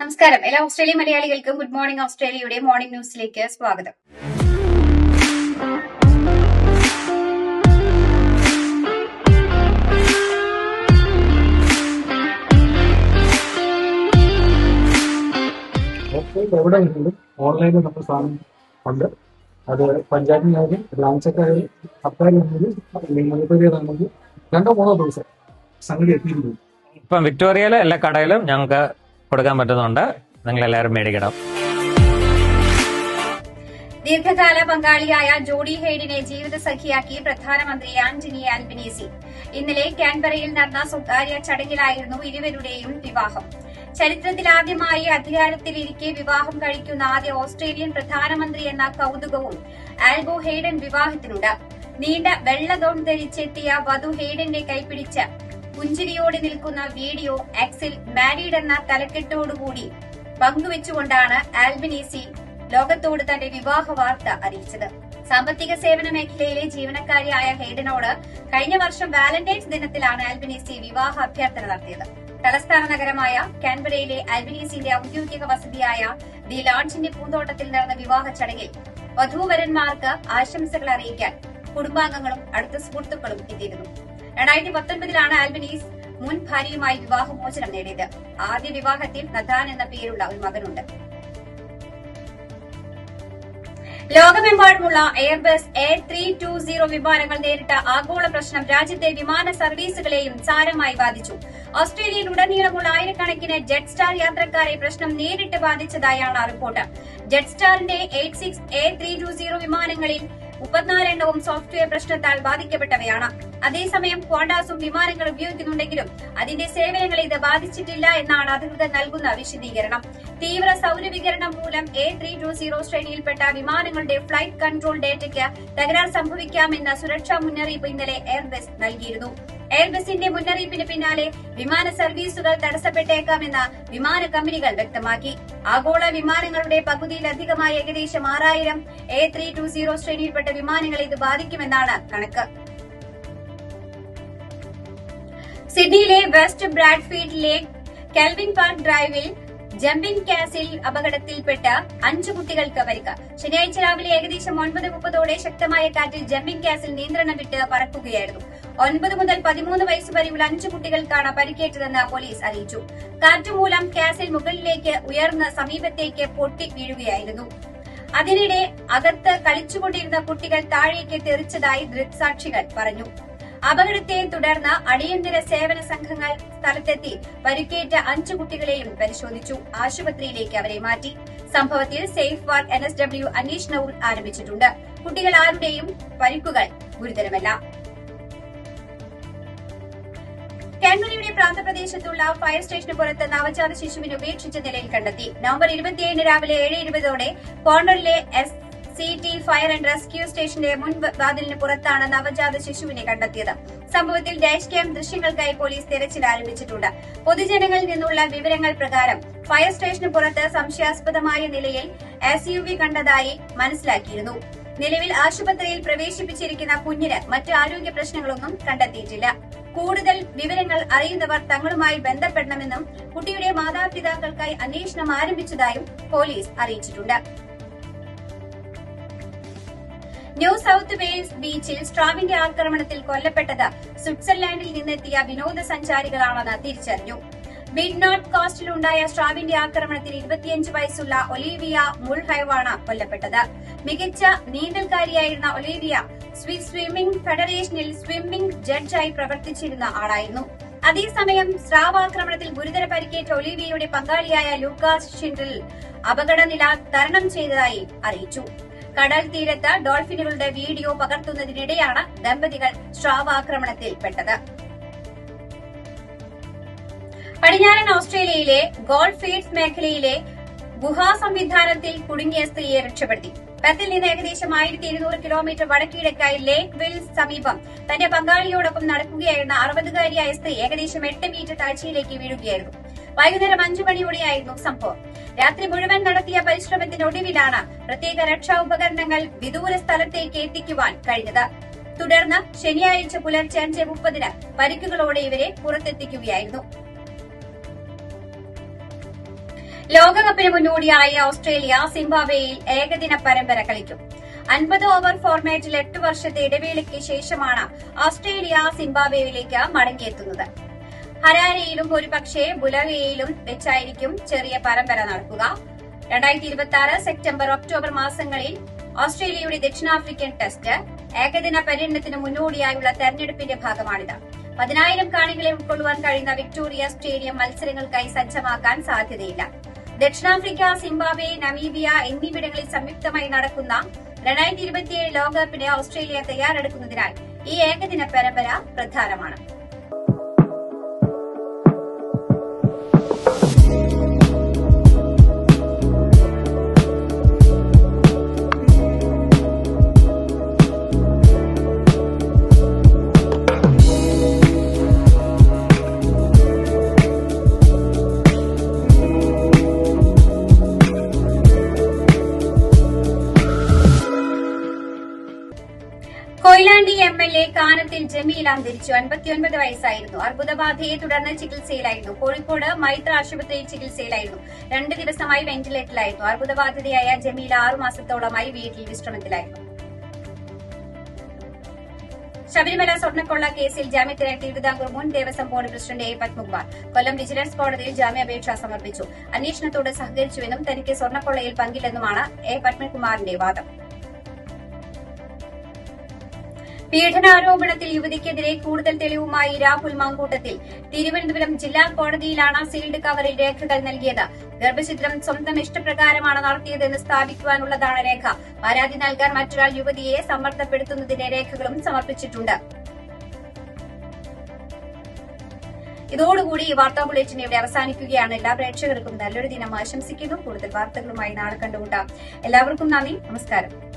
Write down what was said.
നമസ്കാരം. എല്ലാ ഓസ്ട്രേലിയ മലയാളികൾക്കും ഗുഡ് മോർണിംഗ് ഓസ്ട്രേലിയയുടെ മോർണിംഗ് ന്യൂസിലേക്ക് സ്വാഗതം. എവിടെ ഉണ്ടെങ്കിലും ഓൺലൈനിൽ നമ്മൾ സാധനം ഉണ്ട്. അത് പഞ്ചായത്തിനായാലും ബ്രാഞ്ചൊക്കെ ആയാലും സർക്കാരിലാണെങ്കിലും മുനിസിപ്പാലിറ്റിയിലാണെങ്കിലും രണ്ടോ മൂന്നോ ദിവസം സംഗതി എത്തിയിട്ടുണ്ട്. ഇപ്പം വിക്ടോറിയയിലെ എല്ലാ കടയിലും ഞങ്ങൾക്ക് കൊടുക്കാൻ പറ്റുന്നുണ്ട്. നിങ്ങൾ എല്ലാവരും മേടിക്കണം. ദീർഘകാല പങ്കാളിയായ ജോഡി ഹെയ്ഡിനെ ജീവിത സഖിയാക്കി പ്രധാനമന്ത്രി ആന്റണി ആൽബിനീസി. ഇന്നലെ കാൻബറയിൽ നടന്ന സ്വകാര്യ ചടങ്ങിലായിരുന്നു ഇരുവരുടെയും വിവാഹം. ചരിത്രത്തിലാദ്യമായി അധികാരത്തിലിരിക്കെ വിവാഹം കഴിക്കുന്ന ആദ്യ ഓസ്ട്രേലിയൻ പ്രധാനമന്ത്രി എന്ന കൌതുകവും ആൽബോ ഹെയ്ഡൻ വിവാഹത്തിനുണ്ട്. നീണ്ട വെള്ള ധരിച്ചെത്തിയ വധു ഹെയ്ഡന്റെ കൈപ്പിടിച്ച് പുഞ്ചിരിയോടെ നിൽക്കുന്ന വീഡിയോ എക്സിൽ മാരീഡ് എന്ന തലക്കെട്ടോടുകൂടി പങ്കുവെച്ചുകൊണ്ടാണ് ആൽബിനീസി ലോകത്തോട് തന്റെ വിവാഹ വാർത്ത അറിയിച്ചത്. സാമ്പത്തിക സേവന മേഖലയിലെ ജീവനക്കാരിയായ ഹെയ്ഡനോട് കഴിഞ്ഞ വർഷം വാലന്റൈൻസ് ദിനത്തിലാണ് ആൽബിനീസി വിവാഹ അഭ്യർത്ഥന നടത്തിയത്. തലസ്ഥാന നഗരമായ കാൻബറയിലെ ആൽബിനീസിന്റെ ഔദ്യോഗിക വസതിയായ ദി ലോഞ്ചിന്റെ പൂന്തോട്ടത്തിൽ നടന്ന വിവാഹ ചടങ്ങിൽ വധൂവരന്മാർക്ക് ആശംസകൾ അറിയിക്കാൻ കുടുംബാംഗങ്ങളും അടുത്ത സുഹൃത്തുക്കളും എത്തിയിരുന്നു. രണ്ടായിരത്തി പത്തൊൻപതിലാണ് ആൽബനീസ് മുൻ ഭാര്യയുമായി വിവാഹമോചനം നേടിയത്. ആദ്യ വിവാഹത്തിൽ നദാൻ എന്ന പേരുള്ള ഒരു മകനുണ്ട്. ലോകമെമ്പാടുമുള്ള Airbus A three two zero വിമാനങ്ങൾ നേരിട്ട ആഗോള പ്രശ്നം രാജ്യത്തെ വിമാന സർവീസുകളെയും സാരമായി ബാധിച്ചു. ഓസ്ട്രേലിയയിൽ ഉടനീളമുള്ള ആയിരക്കണക്കിന് ജെറ്റ് സ്റ്റാർ യാത്രക്കാരെ പ്രശ്നം നേരിട്ട് ബാധിച്ചതായാണ് report. Jet സ്റ്റാറിന്റെ eight six A three two zero വിമാനങ്ങളിൽ മുപ്പത്തിനാല് എണ്ണവും സോഫ്റ്റ്വെയർ പ്രശ്നത്താൽ ബാധിക്കപ്പെട്ടവയാണ്. അതേസമയം ക്വാണ്ടാസും വിമാനങ്ങൾ ഉപയോഗിക്കുന്നുണ്ടെങ്കിലും അതിന്റെ സേവനങ്ങളെ ഇത് ബാധിച്ചിട്ടില്ല എന്നാണ് അധികൃതർ നൽകുന്ന വിശദീകരണം. തീവ്ര സൗരവികരണം മൂലം എ ത്രീ ടു സീറോ ശ്രേണിയിൽപ്പെട്ട വിമാനങ്ങളുടെ ഫ്ലൈറ്റ് കൺട്രോൾ ഡേറ്റയ്ക്ക് തകരാർ സംഭവിക്കാമെന്ന സുരക്ഷാ മുന്നറിയിപ്പ് ഇന്നലെ എയർബസ് നൽകിയിരുന്നു. എയർബസിന്റെ മുന്നറിയിപ്പിന് പിന്നാലെ വിമാന സർവീസുകൾ തടസ്സപ്പെട്ടേക്കാമെന്ന് വിമാന കമ്പനികൾ വ്യക്തമാക്കി. ആഗോള വിമാനങ്ങളുടെ പകുതിയിലധികമായി ഏകദേശം ആറായിരം എ ത്രീ ടു സീറോ ശ്രേണിയിൽപ്പെട്ട വിമാനങ്ങളെ ഇത് ബാധിക്കുമെന്നാണ് കണക്ക്. സിഡ്നിയിലെ വെസ്റ്റ് ബ്രാഡ്ഫീൽഡിലെ കെൽവിൻ പാർക്ക് ഡ്രൈവിൽ ജമ്പിംഗ് കാസിൽ അപകടത്തിൽപ്പെട്ട അഞ്ചു കുട്ടികൾക്ക് പരിക്ക്. ശനിയാഴ്ച രാവിലെ ഏകദേശം ഒൻപത് മുപ്പതോടെ ശക്തമായ കാറ്റിൽ ജമ്പിംഗ് കാസിൽ നിയന്ത്രണം വിട്ട് പറക്കുകയായിരുന്നു. ഒൻപത് മുതൽ പതിമൂന്ന് വയസ്സ് വരെയുള്ള അഞ്ചു കുട്ടികൾക്കാണ് പരിക്കേറ്റതെന്ന് പോലീസ് അറിയിച്ചു. കാറ്റുമൂലം കാസിൽ മുകളിലേക്ക് ഉയർന്ന് സമീപത്തേക്ക് പൊട്ടി വീഴുകയായിരുന്നു. അതിനിടെ അകത്ത് കളിച്ചുകൊണ്ടിരുന്ന കുട്ടികൾ താഴേക്ക് തെറിച്ചതായി ദൃക്സാക്ഷികൾ പറഞ്ഞു. അപകടത്തെ തുടർന്ന് അടിയന്തര സേവന സംഘങ്ങൾ സ്ഥലത്തെത്തി പരിക്കേറ്റ അഞ്ചു കുട്ടികളെയും പരിശോധിച്ചു. ആശുപത്രിയിലേക്ക് അവരെ മാറ്റി. സംഭവത്തിൽ safe ward N S W അന്വേഷണവും ആരംഭിച്ചിട്ടുണ്ട്. കുട്ടികൾ ആരുടെയും പരിക്കുകൾ ഗുരുതരമല്ല. കാൻബറയുടെ പ്രാന്തപ്രദേശത്തുള്ള ഫയർ സ്റ്റേഷന് പുറത്ത് നവജാത ശിശുവിനെ ഉപേക്ഷിച്ച നിലയിൽ കണ്ടെത്തി. നവംബർ ഇരുപത്തിയേഴിന് രാവിലെ ഏഴ് ഇരുപതോടെ കോർണറിലെ S C T fire and rescue സ്റ്റേഷന്റെ മുൻ വാതിലിന് പുറത്താണ് നവജാത ശിശുവിനെ കണ്ടെത്തിയത്. സംഭവത്തിൽ ഡാഷ് ക്യാം ദൃശ്യങ്ങൾക്കായി പോലീസ് തെരച്ചിൽ ആരംഭിച്ചിട്ടുണ്ട്. പൊതുജനങ്ങളിൽ നിന്നുള്ള വിവരങ്ങൾ പ്രകാരം ഫയർ സ്റ്റേഷന് പുറത്ത് സംശയാസ്പദമായ നിലയിൽ എസ് യു വി കണ്ടതായി മനസ്സിലാക്കിയിരുന്നു. നിലവിൽ ആശുപത്രിയിൽ പ്രവേശിപ്പിച്ചിരിക്കുന്ന കുഞ്ഞിന് മറ്റ് ആരോഗ്യ പ്രശ്നങ്ങളൊന്നും കണ്ടെത്തിയിട്ടില്ല. കൂടുതൽ വിവരങ്ങൾ അറിയുന്നവർ തങ്ങളുമായി ബന്ധപ്പെടണമെന്നും കുട്ടിയുടെ മാതാപിതാക്കൾക്കായി അന്വേഷണം ആരംഭിച്ചതായും പോലീസ് അറിയിച്ചിട്ടുണ്ട്. ന്യൂ സൌത്ത് വെയിൽസ് ബീച്ചിൽ സ്ട്രാവിന്റെ ആക്രമണത്തിൽ കൊല്ലപ്പെട്ടത് സ്വിറ്റ്സർലാൻഡിൽ നിന്നെത്തിയ വിനോദസഞ്ചാരികളാണെന്ന് തിരിച്ചറിഞ്ഞു. മിഡ് നോർത്ത് കോസ്റ്റിലുണ്ടായ സ്ട്രാവിന്റെ ആക്രമണത്തിൽ ഇരുപത്തിയഞ്ച് വയസ്സുള്ള ഒലീവിയ മുൾഹൈവാണ് കൊല്ലപ്പെട്ടത്. മികച്ച നീന്തൽക്കാരിയായിരുന്ന ഒലീവിയ സ്വിസ് സ്വിമ്മിംഗ് ഫെഡറേഷനിൽ സ്വിമ്മിംഗ് ജഡ്ജായി പ്രവർത്തിച്ചിരുന്ന ആളായിരുന്നു. അതേസമയം സ്രാവ് ആക്രമണത്തിൽ ഗുരുതര പരിക്കേറ്റ ഒലീവിയയുടെ പങ്കാളിയായ ലൂക്കാസ് ഷിൻഡൽ അപകടനില തരണം ചെയ്തതായി അറിയിച്ചു. കടൽ തീരത്ത് ഡോൾഫിനുകളുടെ വീഡിയോ പകർത്തുന്നതിനിടെയാണ് ദമ്പതികൾ സ്രാവാക്രമണത്തിൽപ്പെട്ടത് പടിഞ്ഞാറൻ ഓസ്ട്രേലിയയിലെ ഗോൾഡ് ഫീൽഡ്സ് മേഖലയിലെ ഗുഹാ സംവിധാനത്തിൽ കുടുങ്ങിയ സ്ത്രീയെ രക്ഷപ്പെടുത്തി. പെത്തിൽ നിന്ന് ഏകദേശം ആയിരത്തി ഇരുന്നൂറ് കിലോമീറ്റർ വടക്കിഴക്കായി ലേക്ക് വിൽസ് സമീപം തന്റെ പങ്കാളിയോടൊപ്പം നടക്കുകയായിരുന്ന അറുപതുകാരിയായ സ്ത്രീ ഏകദേശം എട്ട് മീറ്റർ താഴ്ചയിലേക്ക് വീഴുകയായിരുന്നു. വൈകുന്നേരം അഞ്ചു മണിയോടെയായിരുന്നു സംഭവം. രാത്രി മുഴുവൻ നടത്തിയ പരിശ്രമത്തിനൊടുവിലാണ് പ്രത്യേക രക്ഷാ ഉപകരണങ്ങൾ വിദൂര സ്ഥലത്തേക്ക് എത്തിക്കുവാൻ കഴിഞ്ഞത്. തുടർന്ന് ശനിയാഴ്ച പുലർച്ചെ അഞ്ച് മുപ്പതിന് പരിക്കുകളോടെ ഇവരെ പുറത്തെത്തിക്കുകയായിരുന്നു. ലോകകപ്പിന് മുന്നോടിയായി ഓസ്ട്രേലിയ സിംബാബ്വേയിൽ ഏകദിന പരമ്പര കളിക്കും. അൻപത് ഓവർ ഫോർമാറ്റിൽ എട്ട് വർഷത്തെ ഇടവേളയ്ക്ക് ശേഷമാണ് ഓസ്ട്രേലിയ സിംബാബ്വേയിലേക്ക് മടങ്ങിയെത്തുന്നത്. ഹരാരയിലും ഒരുപക്ഷെ ബുലവയിലും വെച്ചായിരിക്കും ചെറിയ പരമ്പര നടക്കുക. രണ്ടായിരത്തി ഇരുപത്തി ആറ് സെപ്റ്റംബർ ഒക്ടോബർ മാസങ്ങളിൽ ഓസ്ട്രേലിയയുടെ ദക്ഷിണാഫ്രിക്കൻ ടെസ്റ്റ് ഏകദിന പര്യടനത്തിന് മുന്നോടിയായുള്ള തെരഞ്ഞെടുപ്പിന്റെ ഭാഗമാണിത്. പതിനായിരം കാണികളെ ഉൾക്കൊള്ളുവാൻ കഴിയുന്ന വിക്ടോറിയ സ്റ്റേഡിയം മത്സരങ്ങൾക്കായി സജ്ജമാക്കാൻ സാധ്യതയില്ല. ദക്ഷിണാഫ്രിക്ക സിംബാബ്വെ നമീബിയ എന്നിവിടങ്ങളിൽ സംയുക്തമായി നടക്കുന്ന രണ്ടായിരത്തി ഇരുപത്തിയേഴ് ലോകകപ്പിന് ഓസ്ട്രേലിയ തയ്യാറെടുക്കുന്നതിനാൽ ഈ ഏകദിന പരമ്പര പ്രധാനമാണ്. Koyilandy M L A Kanathil Jameel അന്തരിച്ചു. അൻപത്തിയൊൻപത് വയസ്സായിരുന്നു. അർബുദബാധയെ തുടർന്ന് ചികിത്സയിലായിരുന്നു. കോഴിക്കോട് മൈത്ര ആശുപത്രിയിൽ ചികിത്സയിലായിരുന്നു. രണ്ട് ദിവസമായി വെന്റിലേറ്ററിലായിരുന്നു. അർബുദബാധിതയായ ജമീൽ ആറുമാസത്തോളമായി വീട്ടിൽ വിശ്രമത്തിലായിരുന്നു. ശബരിമല സ്വർണക്കൊള്ള കേസിൽ ജാമ്യത്തിനായി തിരുവിതാംകൂർ മുൻ Devaswom board president A Padmakumar Kollam vigilance കോടതിയിൽ ജാമ്യാപേക്ഷ സമർപ്പിച്ചു. അന്വേഷണത്തോട് സഹകരിച്ചുവെന്നും തനിക്ക് സ്വർണക്കൊള്ളയിൽ പങ്കില്ലെന്നുമാണ് എ പത്മകുമാറിന്റെ വാദം. പീഡനാരോപണത്തിൽ യുവതിക്കെതിരെ കൂടുതൽ തെളിവുമായി രാഹുൽ മാങ്കൂട്ടത്തിൽ. തിരുവനന്തപുരം ജില്ലാ കോടതിയിലാണ് സീൽഡ് കവറിൽ രേഖകൾ നൽകിയത്. ഗർഭചിത്രം സ്വന്തം ഇഷ്ടപ്രകാരമാണ് നടത്തിയതെന്ന് സ്ഥാപിക്കുവാനുള്ളതാണ് രേഖ. പരാതി നൽകാൻ മറ്റൊരാൾ യുവതിയെ സമ്മർദ്ദപ്പെടുത്തുന്നതിന്റെ രേഖകളും സമർപ്പിച്ചിട്ടുണ്ട്. ഇതോടുകൂടി ഈ വാർത്താ ബുള്ളറ്റിൻ ഇവിടെ അവസാനിക്കുകയാണ്. എല്ലാ പ്രേക്ഷകർക്കും നല്ലൊരു ദിനം ആശംസിക്കുന്നു. കൂടുതൽ വാർത്തകളുമായി നാളെ കണ്ടുമുട്ടാം. എല്ലാവർക്കും നന്ദി. നമസ്കാരം.